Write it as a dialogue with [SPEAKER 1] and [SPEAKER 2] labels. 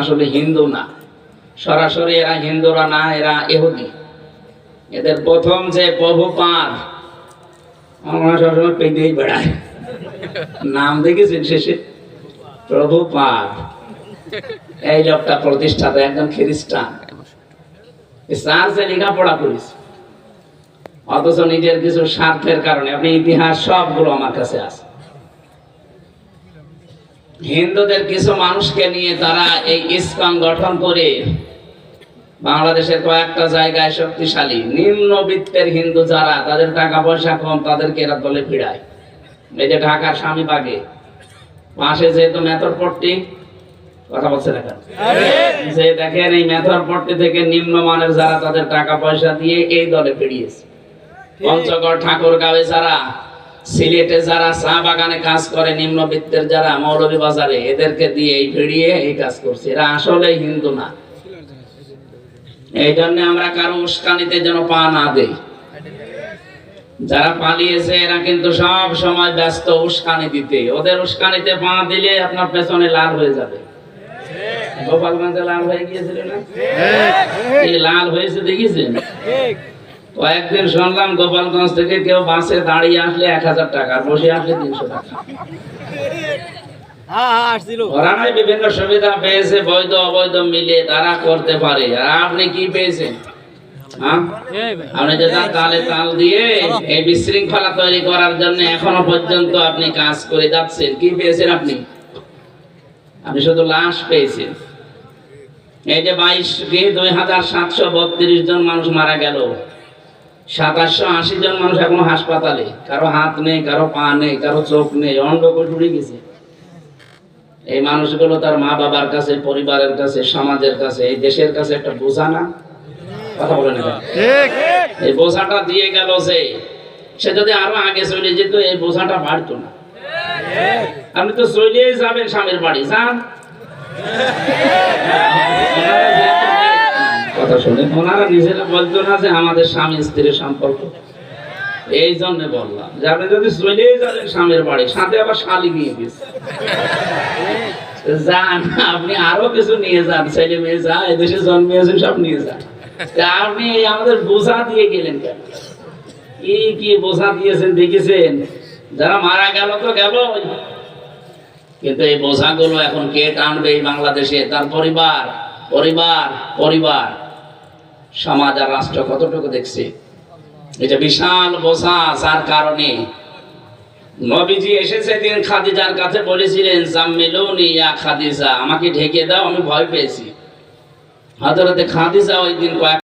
[SPEAKER 1] আসলে হিন্দু না। সরাসরি এরা হিন্দুরা না, এরা এহুদি এদের প্রথম যে সবসময় বেড়ায়। নাম দেখেছেন শেষে? এই লোকটা প্রতিষ্ঠাতা, একজন খ্রিস্টান। চার্চে লেখাপড়া করিস অথচ নিজের কিছু স্বার্থের কারণে। আপনি ইতিহাস সবগুলো আমার কাছে আছে। হিন্দুদের কিছু মানুষকে নিয়ে তারা এই ইসকন গঠন করে বাংলাদেশের কয়েকটা জায়গায় শক্তিশালী নিম্নবিত্তের হিন্দু যারা তাদের টাকা পয়সা কম তাদেরকে এরা দলে ভিড়ায়। এই যে ঢাকার স্বামী বাগে পাশে যেহেতু মেথরপট্টি কথা বলছে দেখেন। যে দেখেন এই মেথরপট্টি থেকে নিম্নমানের যারা তাদের টাকা পয়সা দিয়ে এই দলে ফিরিয়েছে পঞ্চগড় ঠাকুরগাঁওয়ে যারা সিলেটে যারা চা বাগানে কাজ করে নিম্নবিত্তের যারা মৌলভী বাজারে এদেরকে দিয়ে এই ভিড়িয়ে এই কাজ করছে। এরা আসলে হিন্দু না। এই জন্য আমরা কারও উস্কানিতে যেন পা না দেই। যারা পালিয়েছে এরা কিন্তু সব সময় ব্যস্ত উস্কানি দিতে। ওদের উস্কানিতে পা দিলে আপনার পেছনে লাল হয়ে যাবে। গোপালগঞ্জে লাল হয়ে গিয়েছিল না? এই লাল হয়েছে দেখেছেন কয়েকদিন শুনলাম গোপালগঞ্জ থেকে কেউ বাসে দাঁড়িয়ে আসলে এক হাজার টাকা বসে আসলে তিনশো টাকা। ওরা বিভিন্ন সুবিধা পেয়েছে বৈধ অবৈধ মিলে তারা করতে পারে। আর আপনি কি পেয়েছেন? হ্যাঁ? আপনি যে তালে তাল দিয়ে এই বিশৃঙ্খলা তৈরি করার জন্য এখনও পর্যন্ত আপনি কাজ করে যাচ্ছেন। কি পেয়েছেন আপনি? আপনি শুধু লাশ পেয়েছেন। এই যে বাইশ দুই হাজার সাতশো বত্রিশ জন মানুষ মারা গেল। সাতাশশো আশি জন মানুষ এখনও হাসপাতালে। কারও হাত নেই কারও পা নেই কারও চোখ নেই অন্ধকোষ উড়ে গেছে। এই মানুষগুলো তার মা বাবার কাছে পরিবারের কাছে সমাজের কাছে এই দেশের কাছে একটা বোঝা না? কথা বলে না এই বোঝাটা দিয়ে গেল যে সে যদি আরও আগে চলে যেত এই বোঝাটা বাড়তো না। আপনি তো চলেই যাবেন স্বামীর বাড়ি যান। কথা শুনে। ওনারা নিজেরা বলতো না যে আমাদের স্বামী স্ত্রীর সম্পর্ক। এই জন্য বললাম যে আপনি যদি যাবেন স্বামীর বাড়ি, সাথে আবার শালি নিয়ে গেছে। যান, আপনি আরও কিছু নিয়ে যান, ছেলে মেয়ে যা, এদেশে জন্মিয়েছেন সব নিয়ে যান। আপনি আমাদের বোঝা দিয়ে গেলেন কেন? কি কি বোঝা দিয়েছেন, দেখেছেন? যারা মারা গেল তো গেল। কিন্তু এই বোঝাগুলো এখন কে টানবে এই বাংলাদেশে? তার পরিবার পরিবার পরিবার। সমাজ আর রাষ্ট্র কতটুকু দেখছে? এটা বিশাল বোঝা, যার কারণে। নবীজি এসেছে দিন খাদিজার কাছে বলেছিলেন, জাম্মিলুনি ইয়া খাদিজা, আমাকে ঢেকে দাও, আমি ভয় পেয়েছি। হযরতে খাদিজা ওই দিন কয়েক